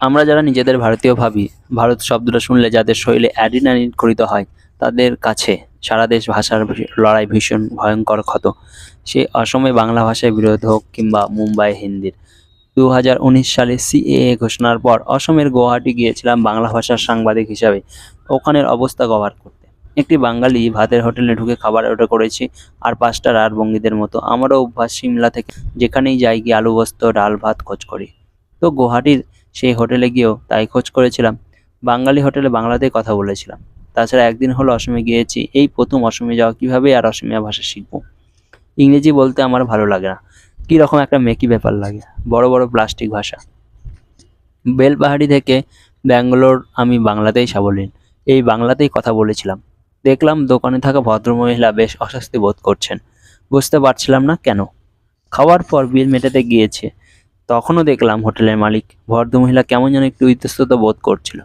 আমরা যারা নিজেদের ভারতীয় ভাবি, ভারত শব্দটা শুনলে যাদের শরীরে অ্যাড্রিনালিন খরিত হয়, তাদের কাছে সারা দেশ ভাষার লড়াই ভীষণ ভয়ঙ্কর ক্ষত। সে অসমে বাংলা ভাষায় বিরোধ হোক কিংবা মুম্বাই হিন্দির। দু হাজার উনিশ সালে সিএএ ঘোষণার পর অসমের গুয়াহাটি গিয়েছিলাম বাংলা ভাষার সাংবাদিক হিসাবে। ওখানের অবস্থা কভার করতে। একটি বাঙালি ভাতের হোটেলে ঢুকে খাবার অর্ডার করেছি আর পাঁচটা রাত বঙ্গীদের মতো। আমারও অভ্যাস সিমলা থেকে যেখানেই যাই গিয়ে আলু বস্ত ডাল, ভাত খোঁজ করি। তো গুয়াহাটির সেই হোটেলে গিয়েও তাই খোঁজ করেছিলাম। বাঙালি হোটেলে বাংলাতেই কথা বলেছিলাম। তাছাড়া একদিন হলো অসমে গিয়েছি, এই প্রথম অসমে যাওয়া কীভাবে আর অসমিয়া ভাষা শিখব? ইংরেজি বলতে আমার ভালো লাগে না। কী রকম একটা মেকি ব্যাপার লাগে, বড় বড় প্লাস্টিক ভাষা। বেলপাহাড়ি থেকে ব্যাঙ্গালোর আমি বাংলাতেই সাবলীন এই বাংলাতেই কথা বলেছিলাম। দেখলাম দোকানে থাকা ভদ্রমহিলা বেশ অস্বস্তি বোধ করছেন। বুঝতে পারছিলাম না কেন। খাওয়ার পর বিল মেটাতে গিয়েছে তখনও দেখলাম হোটেলের মালিক ভদ্রমহিলা কেমন যেন একটু ইতস্তত বোধ করছিল।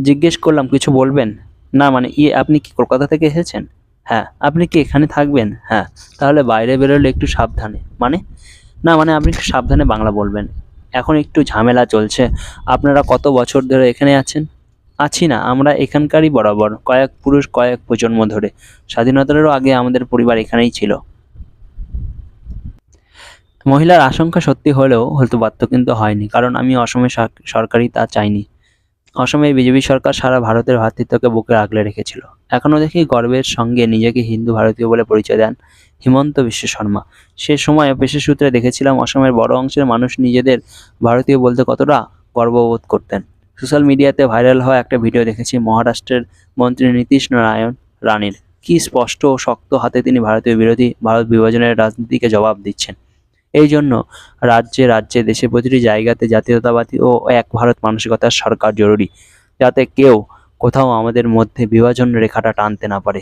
জিজ্ঞেস করলাম, কিছু বলবেন? না মানে ইয়ে আপনি কি কলকাতা থেকে এসেছেন? হ্যাঁ আপনি কি এখানে থাকবেন? হ্যাঁ তাহলে বাইরে বেরোলে একটু সাবধানে। মানে? না মানে আপনি একটু সাবধানে বাংলা বলবেন। এখন একটু ঝামেলা চলছে। আপনারা কত বছর ধরে এখানে আছেন? আছি না, আমরা এখানকারই বরাবর, কয়েক পুরুষ, কয়েক প্রজন্ম ধরে। স্বাধীনতারও আগে আমাদের পরিবার এখানেই ছিল। মহিলার আশঙ্কা সত্যি হলেও হয়তো পারত কিন্তু হয়নি, কারণ আমি অসমের সর- সরকারই তা চাইনি। অসমের বিজেপি সরকার সারা ভারতের ভ্রাতৃত্বকে বুকে আগলে রেখেছিল। এখনও দেখি গর্বের সঙ্গে নিজেকে হিন্দু ভারতীয় বলে পরিচয় দেন হিমন্ত বিশ্ব শর্মা। সে সময় পেশা সূত্রে দেখেছিলাম অসমের বড় অংশের মানুষ নিজেদের ভারতীয় বলতে কতটা গর্ববোধ করতেন। সোশ্যাল মিডিয়াতে ভাইরাল হওয়া একটা ভিডিও দেখেছি মহারাষ্ট্রের মন্ত্রী নীতিশ নারায়ণ রানীর কি স্পষ্ট ও শক্ত হাতে তিনি ভারতীয় বিরোধী ভারত বিভাজনের রাজনীতিকে জবাব দিচ্ছেন। এই জন্য রাজ্যে রাজ্যে, দেশে প্রতিটি জায়গাতে জাতীয়তাবাদী ও এক ভারত মানসিকতার সরকার জরুরি, যাতে কেউ কোথাও আমাদের মধ্যে বিভাজন রেখাটা টানতে না পারে।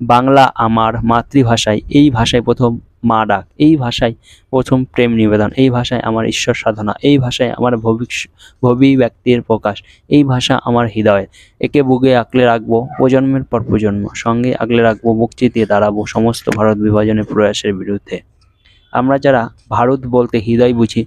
বাংলা আমার মাতৃভাষায়, এই ভাষায় প্রথম মা ডাক, এই ভাষায় প্রথম প্রেম নিবেদন, এই ভাষায় আমার ঈশ্বর সাধনা, এই ভাষায় আমার ভবিষ্য, ভবি ব্যক্তির প্রকাশ, এই ভাষা আমার হৃদয়। একে বুকে আঁকলে রাখব প্রজন্মের পর প্রজন্ম, সঙ্গে আগলে রাখব মুখ দিয়ে দাঁড়াবো সমস্ত ভারত বিভাজনের প্রয়াসের বিরুদ্ধে। আমরা যারা ভারত বলতে হৃদয় বুঝি